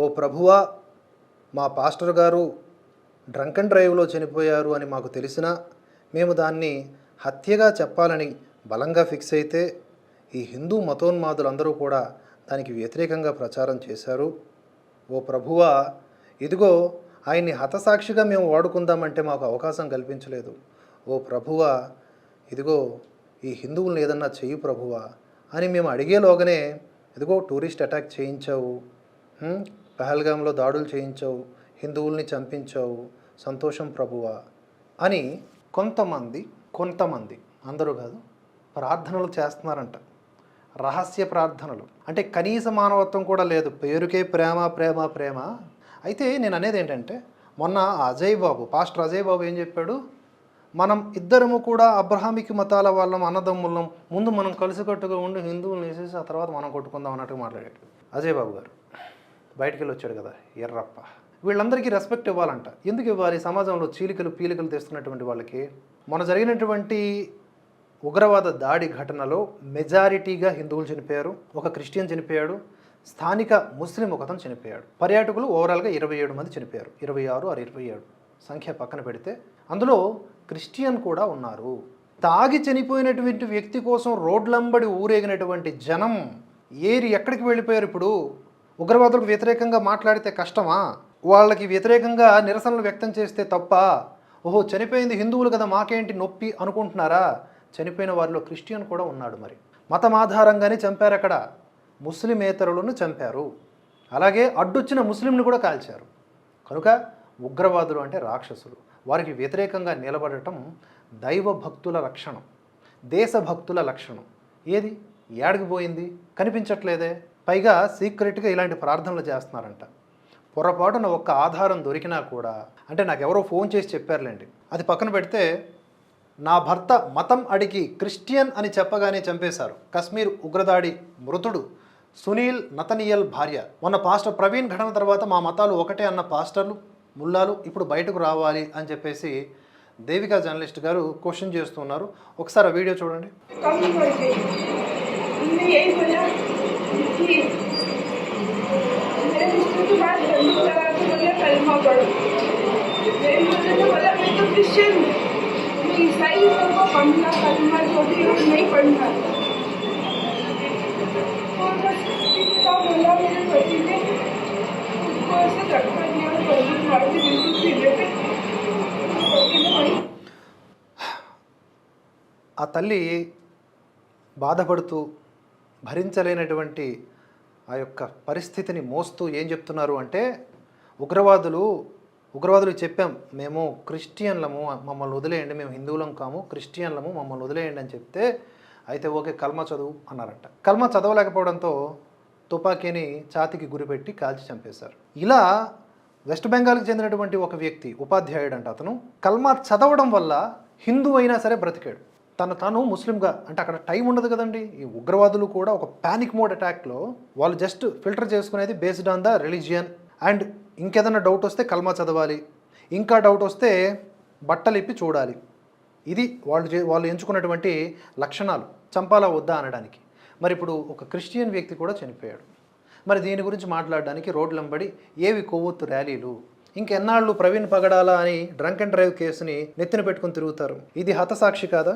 ఓ ప్రభువా మా పాస్టర్ గారు డ్రంక్ అండ్ డ్రైవ్లో చనిపోయారు అని మాకు తెలిసినా మేము దాన్ని హత్యగా చెప్పాలని బలంగా ఫిక్స్ అయితే ఈ హిందూ మతోన్మాదులందరూ కూడా దానికి వ్యతిరేకంగా ప్రచారం చేశారు. ఓ ప్రభువా ఇదిగో ఆయన్ని హతసాక్షిగా మేము వాడుకుందామంటే మాకు అవకాశం కల్పించలేదు. ఓ ప్రభువా ఇదిగో ఈ హిందువులను ఏదన్నా చెయ్యి ప్రభువా అని మేము అడిగేలోగానే ఇదిగో టూరిస్ట్ అటాక్ చేయించావు. పహల్గాంలో దాడులు చేయించావు హిందువుల్ని చంపించావు. సంతోషం ప్రభువా అని కొంతమంది కొంతమంది అందరూ కాదు ప్రార్థనలు చేస్తున్నారంట. రహస్య ప్రార్థనలు. అంటే కనీస మానవత్వం కూడా లేదు. పేరుకే ప్రేమ ప్రేమ ప్రేమ. అయితే నేను అనేది ఏంటంటే మొన్న అజయ్ బాబు పాస్టర్ అజయ్ బాబు ఏం చెప్పాడు? మనం ఇద్దరము కూడా అబ్రహామిక్ మతాల వాళ్ళం అన్నదమ్ములం ముందు మనం కలిసికట్టుగా ఉండి హిందువులను వేసేసి ఆ తర్వాత మనం కొట్టుకుందాం అన్నట్టుగా మాట్లాడాడు అజయ్ బాబు గారు. బయటికి వెళ్ళి వచ్చాడు కదా ఎర్రప్ప. వీళ్ళందరికీ రెస్పెక్ట్ ఇవ్వాలంట. ఎందుకు ఇవ్వాలి? సమాజంలో చీలికలు పీలికలు తెస్తున్నటువంటి వాళ్ళకి. మొన్న జరిగినటువంటి ఉగ్రవాద దాడి ఘటనలో మెజారిటీగా హిందువులు చనిపోయారు ఒక క్రిస్టియన్ చనిపోయాడు స్థానిక ముస్లిం ఒకతను చనిపోయాడు. పర్యాటకులు ఓవరాల్గా ఇరవై ఏడు మంది చనిపోయారు. ఇరవై ఆరు ఆరు ఇరవై ఏడు సంఖ్య పక్కన పెడితే అందులో క్రిస్టియన్ కూడా ఉన్నారు. తాగి చనిపోయినటువంటి వ్యక్తి కోసం రోడ్లంబడి ఊరేగినటువంటి జనం ఏరి ఎక్కడికి వెళ్ళిపోయారు ఇప్పుడు? ఉగ్రవాదులకు వ్యతిరేకంగా మాట్లాడితే కష్టమా? వాళ్ళకి వ్యతిరేకంగా నిరసనలు వ్యక్తం చేస్తే తప్ప? ఓహో చనిపోయింది హిందువులు కదా మాకేంటి నొప్పి అనుకుంటున్నారా? చనిపోయిన వారిలో క్రిస్టియన్ కూడా ఉన్నాడు మరి. మతం ఆధారంగానే చంపారు అక్కడ. ముస్లిమేతరులను చంపారు. అలాగే అడ్డొచ్చిన ముస్లింని కూడా కాల్చారు. కనుక ఉగ్రవాదులు అంటే రాక్షసులు. వారికి వ్యతిరేకంగా నిలబడటం దైవ భక్తుల లక్షణం. దేశభక్తుల లక్షణం. ఏది? ఏడకి పోయింది? కనిపించట్లేదే? పైగా సీక్రెట్గా ఇలాంటి ప్రార్థనలు చేస్తున్నారంట. పొరపాటున ఒక్క ఆధారం దొరికినా కూడా అంటే నాకు ఎవరో ఫోన్ చేసి చెప్పారులేండి. అది పక్కన పెడితే నా భర్త మతం అడిగి క్రిస్టియన్ అని చెప్పగానే చంపేశారు. కశ్మీర్ ఉగ్రదాడి మృతుడు సునీల్ నతనియల్ భార్య. మొన్న పాస్టర్ ప్రవీణ్ ఘటన తర్వాత మా మతాలు ఒకటే అన్న పాస్టర్లు ముల్లాలు ఇప్పుడు బయటకు రావాలి అని చెప్పేసి దేవికా జర్నలిస్ట్ గారు క్వశ్చన్ చేస్తున్నారు. ఒకసారి ఆ వీడియో చూడండి. उनने यही बोला कि मेरे मुझसे तो बात बंद करा तो बोले कलमा पढ़ो मेरे मुझसे तो बोला मैं तो क्रिश्चियन हूँ मैं ईसाई हूँ तो कमला कलमा जो भी हो नहीं पढ़ना और बस इतना बोला मेरे पति ने उसको ऐसे धक्का दिया और बंदूक मार के बिल्कुल सीधे पे पति ने वहीं ఆ తల్లి బాధపడుతూ భరించలేనటువంటి ఆ యొక్క పరిస్థితిని మోస్తూ ఏం చెప్తున్నారు అంటే ఉగ్రవాదులు ఉగ్రవాదులు చెప్పాం మేము క్రిస్టియన్లము మమ్మల్ని వదిలేయండి మేము హిందువులం కాము క్రిస్టియన్లము మమ్మల్ని వదిలేయండి అని చెప్తే అయితే ఓకే కల్మ చదువు అన్నారంట. కల్మ చదవలేకపోవడంతో తుపాకీని ఛాతికి గురిపెట్టి కాల్చి చంపేశారు. ఇలా వెస్ట్ బెంగాల్కి చెందినటువంటి ఒక వ్యక్తి ఉపాధ్యాయుడు అంట అతను కల్మా చదవడం వల్ల హిందూ అయినా సరే బ్రతికాడు. తను తాను ముస్లింగా అంటే అక్కడ టైం ఉండదు కదండి. ఈ ఉగ్రవాదులు కూడా ఒక పానిక్ మోడ్ అటాక్లో వాళ్ళు జస్ట్ ఫిల్టర్ చేసుకునేది based on the religion and ఇంకేదైనా డౌట్ వస్తే కల్మా చదవాలి. ఇంకా డౌట్ వస్తే బట్టలు ఇప్పి చూడాలి. ఇది వాళ్ళు వాళ్ళు ఎంచుకున్నటువంటి లక్షణాలు. చంపాలా వద్దా అనడానికి. మరి ఇప్పుడు ఒక క్రిస్టియన్ వ్యక్తి కూడా చనిపోయాడు. మరి దీని గురించి మాట్లాడడానికి రోడ్లంబడి ఏవి కొవ్వొత్తు ర్యాలీలు? ఇంకెన్నాళ్ళు ప్రవీణ్ పగడాల అని డ్రంక్ అండ్ డ్రైవ్ కేసుని నెత్తిన పెట్టుకుని తిరుగుతారు. ఇది హతసాక్షి కాదా?